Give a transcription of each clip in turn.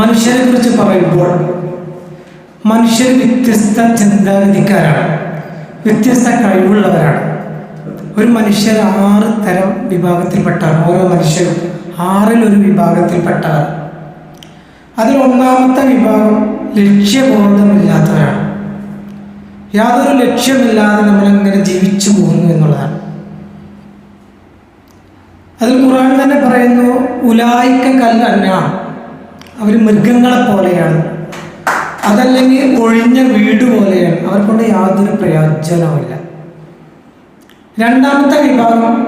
മനുഷ്യരെ കുറിച്ച് പറയുമ്പോൾ മനുഷ്യർ വ്യത്യസ്ത ചിന്താഗതിക്കാരാണ്. വ്യത്യസ്ത കഴിവുള്ളവരാണ്. ഒരു മനുഷ്യർ ആറ് തരം വിഭാഗത്തിൽപ്പെട്ടാണ്. ഓരോ മനുഷ്യരും ആറിലൊരു വിഭാഗത്തിൽപ്പെട്ടാണ്. അതിൽ ഒന്നാമത്തെ വിഭാഗം ലക്ഷ്യബോധമില്ലാത്തവരാണ്. യാതൊരു ലക്ഷ്യമില്ലാതെ നമ്മളെങ്ങനെ ജീവിച്ചു പോകുന്നു എന്നുള്ളതാണ്. അതിൽ ഖുർആൻ തന്നെ പറയുന്നു ഉലായിക്ക കല്ലന്ന അവർ മൃഗങ്ങളെ പോലെയാണ് അതല്ലെങ്കിൽ ഒഴിഞ്ഞ വീട് പോലെയാണ്. അവർക്കൊണ്ട് യാതൊരു പ്രയോജനവുമില്ല. രണ്ടാമത്തെ വിഭാഗം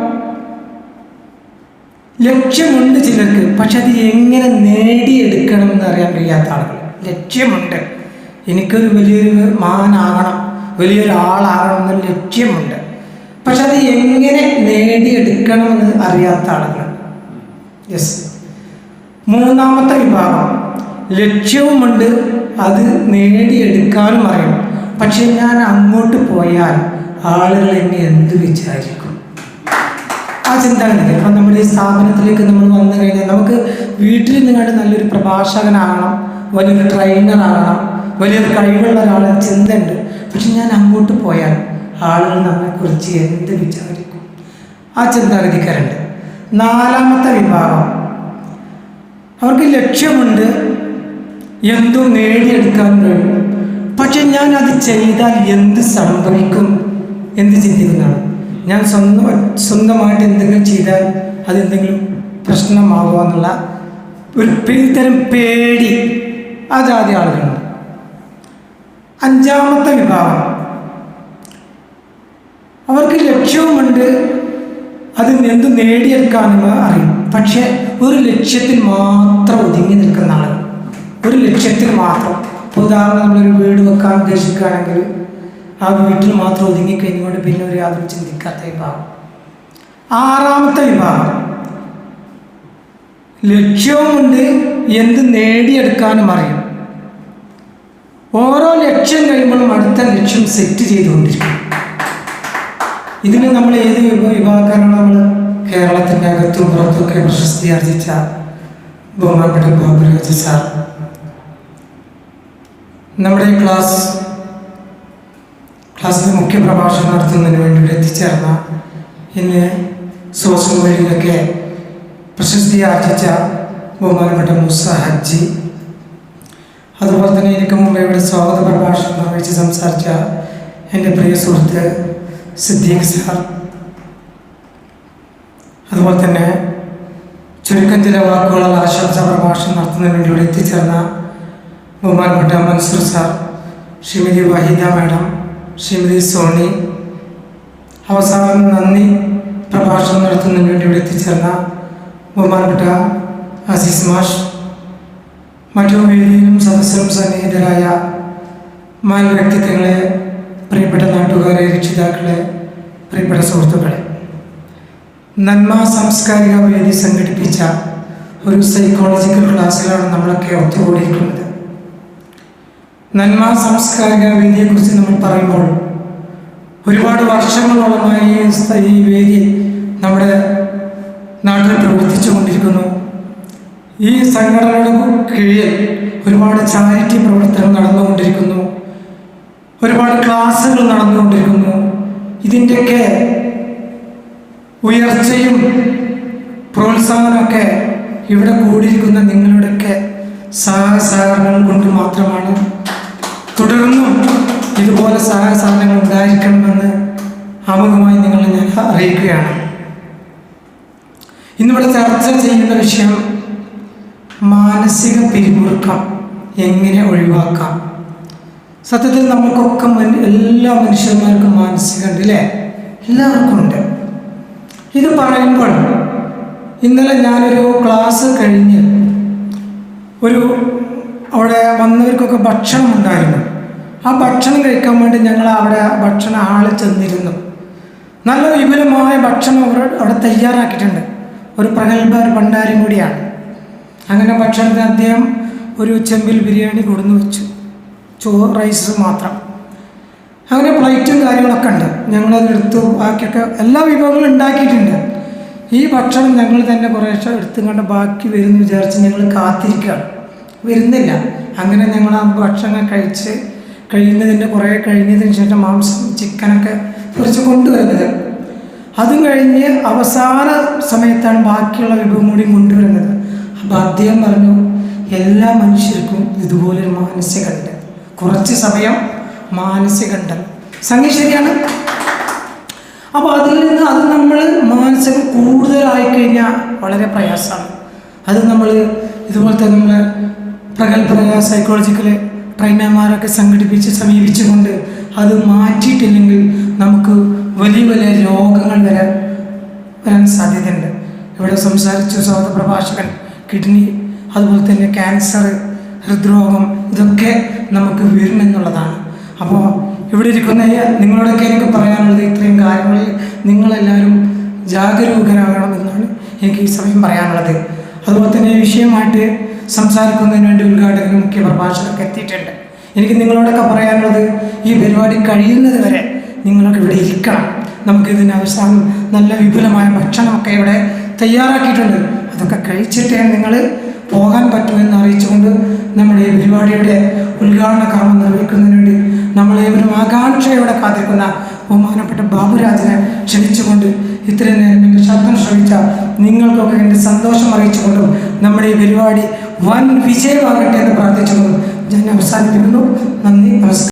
ലക്ഷ്യമുണ്ട് ചിലർക്ക്. പക്ഷെ അത് എങ്ങനെ നേടിയെടുക്കണം എന്ന് അറിയാൻ കഴിയാത്ത ആളുകൾ. ലക്ഷ്യമുണ്ട്. എനിക്കൊരു വലിയൊരു മഹാനാകണം വലിയൊരു ആളാകണം എന്നൊരു ലക്ഷ്യമുണ്ട്. പക്ഷെ അത് എങ്ങനെ നേടിയെടുക്കണം എന്ന് അറിയാത്ത ആളുകൾ. യെസ് മൂന്നാമത്തെ വിഭാഗം. ലക്ഷ്യവുമുണ്ട് അത് നേടിയെടുക്കാനും അറിയാം പക്ഷെ ഞാൻ അങ്ങോട്ട് പോയാൽ ആളുകൾ എന്നെ എന്ത് വിചാരിക്കും? ആ ചിന്താഗതി. അപ്പം നമ്മുടെ ഈ സ്ഥാപനത്തിലേക്ക് നമ്മൾ വന്നു കഴിഞ്ഞാൽ നമുക്ക് വീട്ടിൽ നിങ്ങളുടെ നല്ലൊരു പ്രഭാഷകനാകണം വലിയൊരു ട്രെയിനറാകണം വലിയൊരു കഴിവുള്ള ഒരാളെ ചിന്തയുണ്ട്. പക്ഷെ ഞാൻ അങ്ങോട്ട് പോയാൽ ആളുകൾ നമ്മെക്കുറിച്ച് എന്ത് വിചാരിക്കും? ആ ചിന്താഗതിക്കാരുണ്ട്. നാലാമത്തെ വിഭാഗം. അവർക്ക് ലക്ഷ്യമുണ്ട് എന്തും നേടിയെടുക്കാൻ കഴിയും. പക്ഷെ ഞാൻ അത് ചെയ്താൽ എന്ത് സംഭവിക്കും എന്ത് ചിന്തിക്കുന്നതാണ്. ഞാൻ സ്വന്തം സ്വന്തമായിട്ട് എന്തെങ്കിലും ചെയ്താൽ അതെന്തെങ്കിലും പ്രശ്നമാകുമോ എന്നുള്ള ഒരു പിൻതരം പേടി ആ ജാതി ആളുകളുണ്ട് അഞ്ചാമത്തെ വിഭാഗം. അവർക്ക് ലക്ഷ്യവുമുണ്ട്. അത് എന്ത് നേടിയെടുക്കാനും അറിയും. പക്ഷേ ഒരു ലക്ഷ്യത്തിൽ മാത്രം ഒതുങ്ങി നിൽക്കുന്ന ഒരു ലക്ഷ്യത്തിൽ മാത്രം. ഇപ്പോൾ ഉദാഹരണം നമ്മളൊരു വീട് വെക്കാൻ ഉദ്ദേശിക്കുകയാണെങ്കിൽ ആ വീട്ടിൽ മാത്രം ഒതുങ്ങി കഴിഞ്ഞുകൊണ്ട് പിന്നെ ഒരു യാതൊരു ചിന്തിക്കാത്ത വിഭാഗം. ആറാമത്തെ വിഭാഗം. ലക്ഷ്യവുമുണ്ട് എന്ത് നേടിയെടുക്കാനും അറിയും. ഓരോ ലക്ഷ്യം കഴിയുമ്പോഴും അടുത്ത ലക്ഷ്യം സെറ്റ് ചെയ്തുകൊണ്ടിരിക്കും. ഇതിന് നമ്മൾ ഏത് വിഭ- വിഭാഗക്കാരാണ് നമ്മൾ കേരളത്തിന്റെ അകത്തും പുറത്തുമൊക്കെ പ്രശസ്തി ആർജിച്ച ബഹുമാനപ്പെട്ട ബാബുരാജ് സാർ. നമ്മുടെ ക്ലാസ് ക്ലാസ്സിൽ മുഖ്യ പ്രഭാഷണം നടത്തുന്നതിന് വേണ്ടി ഇവിടെ എത്തിച്ചേർന്ന ഇന്ന് സോഷ്യൽ മീഡിയയിലൊക്കെ പ്രശസ്തി ആർജിച്ച ബഹുമാനപ്പെട്ട മുസ ഹജ്ജി. അതുപോലെ തന്നെ എനിക്ക് മുമ്പ് ഇവിടെ സ്വാഗത പ്രഭാഷണം നിർവഹിച്ച് സംസാരിച്ച എന്റെ പ്രിയ സുഹൃത്ത് സിദ്ദീഖ് സാർ. അതുപോലെ തന്നെ ചുരുക്കം ചില വാക്കുകളുള്ള ആശംസ പ്രഭാഷണം നടത്തുന്നതിന് വേണ്ടി ഇവിടെ എത്തിച്ചേർന്ന ബഹുമാനപ്പെട്ട മൻസൂർ സാർ ശ്രീമതി വഹീദ മാഡം ശ്രീമതി സോണി അവസാനം നന്ദി പ്രഭാഷണം നടത്തുന്നതിന് വേണ്ടി ഇവിടെ എത്തിച്ചേർന്ന ബഹുമാനപ്പെട്ട അസീസ് മാഷ് മറ്റു വേദിയിലും സദസ്സരും സന്നിഹിതരായ മാൻ വ്യക്തിത്വങ്ങളെ പ്രിയപ്പെട്ട നാട്ടുകാരെ രക്ഷിതാക്കളെ പ്രിയപ്പെട്ട സുഹൃത്തുക്കളെ. നന്മ സാംസ്കാരിക വേദി സംഘടിപ്പിച്ച ഒരു സൈക്കോളജിക്കൽ ക്ലാസ്സിലാണ് നമ്മളൊക്കെ ഒത്തുകൂടിയിട്ടുള്ളത് നന്മ സാംസ്കാരിക വേദിയെക്കുറിച്ച് നമ്മൾ പറയുമ്പോൾ ഒരുപാട് വർഷങ്ങളോളമായി ഈ വേദി നമ്മുടെ നാട്ടിൽ പ്രവർത്തിച്ചു കൊണ്ടിരിക്കുന്നു. ഈ സംഘടനയുടെ കീഴിൽ ഒരുപാട് ചാരിറ്റി പ്രവർത്തനം നടന്നുകൊണ്ടിരിക്കുന്നു ഒരുപാട് ക്ലാസ്സുകൾ നടന്നുകൊണ്ടിരിക്കുന്നു ഇതിന്റെയൊക്കെ ഉയർച്ചയും പ്രോത്സാഹനമൊക്കെ ഇവിടെ കൂടിയിരിക്കുന്ന നിങ്ങളുടെയൊക്കെ സഹായ സഹകരണങ്ങൾ കൊണ്ട് മാത്രമാണ്. തുടർന്നും ഇതുപോലെ സഹായ സഹകരണങ്ങൾ ഉണ്ടായിരിക്കണമെന്ന് ആമുഖമായി നിങ്ങളെ ഞാൻ അറിയിക്കുകയാണ്. ഇന്നിവിടെ ചർച്ച ചെയ്യുന്ന വിഷയം മാനസിക പിരിമുറുക്കം എങ്ങനെ ഒഴിവാക്കാം? സത്യത്തിൽ നമുക്കൊക്കെ എല്ലാ മനുഷ്യന്മാർക്കും മാനസികമുണ്ട് അല്ലേ? എല്ലാവർക്കും ഉണ്ട് ഇത് പറയുമ്പോൾ ഇന്നലെ ഞാനൊരു ക്ലാസ് കഴിഞ്ഞ് ഒരു അവിടെ വന്നവർക്കൊക്കെ ഭക്ഷണം ഉണ്ടായിരുന്നു. ആ ഭക്ഷണം കഴിക്കാൻ വേണ്ടി ഞങ്ങൾ അവിടെ ഭക്ഷണ ഹാളിൽ ചെന്നിരുന്നു. നല്ല വിപുലമായ ഭക്ഷണം അവർ അവിടെ തയ്യാറാക്കിയിട്ടുണ്ട്. ഒരു പ്രഗത്ഭ ഒരു ഭണ്ഡാരം കൂടിയാണ്. അങ്ങനെ ഭക്ഷണത്തിന് അദ്ദേഹം ഒരു ചെമ്പിൽ ബിരിയാണി കൊടുന്നു വെച്ചു. ചോ റൈസ് മാത്രം. അങ്ങനെ പ്ലേറ്റും കാര്യങ്ങളൊക്കെ ഉണ്ട്. ഞങ്ങളത് എടുത്തു ബാക്കിയൊക്കെ എല്ലാ വിഭവങ്ങളും ഉണ്ടാക്കിയിട്ടുണ്ട്. ഈ ഭക്ഷണം ഞങ്ങൾ തന്നെ കുറേശ്ശെ എടുത്തും കണ്ട് ബാക്കി വരുമെന്ന് വിചാരിച്ച് ഞങ്ങൾ കാത്തിരിക്കുകയാണ്. വരുന്നില്ല. അങ്ങനെ ഞങ്ങൾ ആ ഭക്ഷണം കഴിച്ച് കഴിയുന്നതിന്റെ കുറേ കഴിഞ്ഞതിന് ശേഷം മാംസം ചിക്കനൊക്കെ കുറച്ച് കൊണ്ടുവരുന്നത്. അതും കഴിഞ്ഞ് അവസാന സമയത്താണ് ബാക്കിയുള്ള വിഭവം കൂടി കൊണ്ടുവരുന്നത്. അപ്പം അദ്ദേഹം പറഞ്ഞു എല്ലാ മനുഷ്യർക്കും ഇതുപോലൊരു മാനസികമുണ്ട് കുറച്ച് സമയം മാനസികമുണ്ട് സംഗതി ശരിയാണ്? അപ്പോൾ അതിൽ നിന്ന് അത് നമ്മൾ മാനസികം കൂടുതലായി കഴിഞ്ഞാൽ വളരെ പ്രയാസമാണ് അത് നമ്മൾ ഇതുപോലത്തെ നമ്മൾ പ്രഗത്ഭരായ സൈക്കോളജിക്കൽ ട്രെയിനർമാരൊക്കെ സംഘടിപ്പിച്ച് സമീപിച്ചുകൊണ്ട് അത് മാറ്റിയിട്ടില്ലെങ്കിൽ നമുക്ക് വലിയ വലിയ രോഗങ്ങൾ വരാൻ വരാൻ സാധ്യതയുണ്ട്. ഇവിടെ സംസാരിച്ച സൗദ പ്രഭാഷകൻ കിഡ്നി അതുപോലെ തന്നെ ക്യാൻസർ ഹൃദ്രോഗം ഇതൊക്കെ നമുക്ക് വരുമെന്നുള്ളതാണ് അപ്പോൾ ഇവിടെ ഇരിക്കുന്ന നിങ്ങളോടൊക്കെ എനിക്ക് പറയാനുള്ളത് ഇത്രയും കാര്യങ്ങളിൽ നിങ്ങളെല്ലാവരും ജാഗരൂകരാകണമെന്നാണ് എനിക്ക് ഈ സമയം പറയാനുള്ളത്. അതുപോലെ തന്നെ ഈ വിഷയമായിട്ട് സംസാരിക്കുന്നതിന് വേണ്ടി ഉദ്ഘാടകനും മുഖ്യ പ്രഭാഷകർക്ക് എത്തിയിട്ടുണ്ട്. എനിക്ക് നിങ്ങളോടൊക്കെ പറയാനുള്ളത് ഈ പരിപാടി കഴിയുന്നത് വരെ നിങ്ങളൊക്കെ ഇവിടെ ഇരിക്കണം. നമുക്കിതിന് അവസാനം നല്ല വിപുലമായ ഭക്ഷണമൊക്കെ ഇവിടെ തയ്യാറാക്കിയിട്ടുണ്ട്. അതൊക്കെ കഴിച്ചിട്ടേ നിങ്ങൾ പോകാൻ പറ്റുമെന്ന് അറിയിച്ചുകൊണ്ട് നമ്മുടെ പരിപാടിയുടെ ഉദ്ഘാടന കർമ്മം നിർവഹിക്കുന്നതിന് വേണ്ടി നമ്മളേവരും ആകാംക്ഷയോടെ കാത്തിരിക്കുന്ന ബഹുമാനപ്പെട്ട ബാബുരാജിനെ ക്ഷണിച്ചുകൊണ്ട് ഇത്രയും നേരം എന്റെ ശബ്ദം ശ്രമിച്ച നിങ്ങൾക്കൊക്കെ എന്റെ സന്തോഷം അറിയിച്ചുകൊണ്ടും നമ്മുടെ ഈ പരിപാടി വൻ വിജയമാകട്ടെ എന്ന് പ്രാർത്ഥിച്ചുകൊണ്ടും ഞാൻ അവസാനിപ്പിക്കുന്നു. നന്ദി നമസ്കാരം.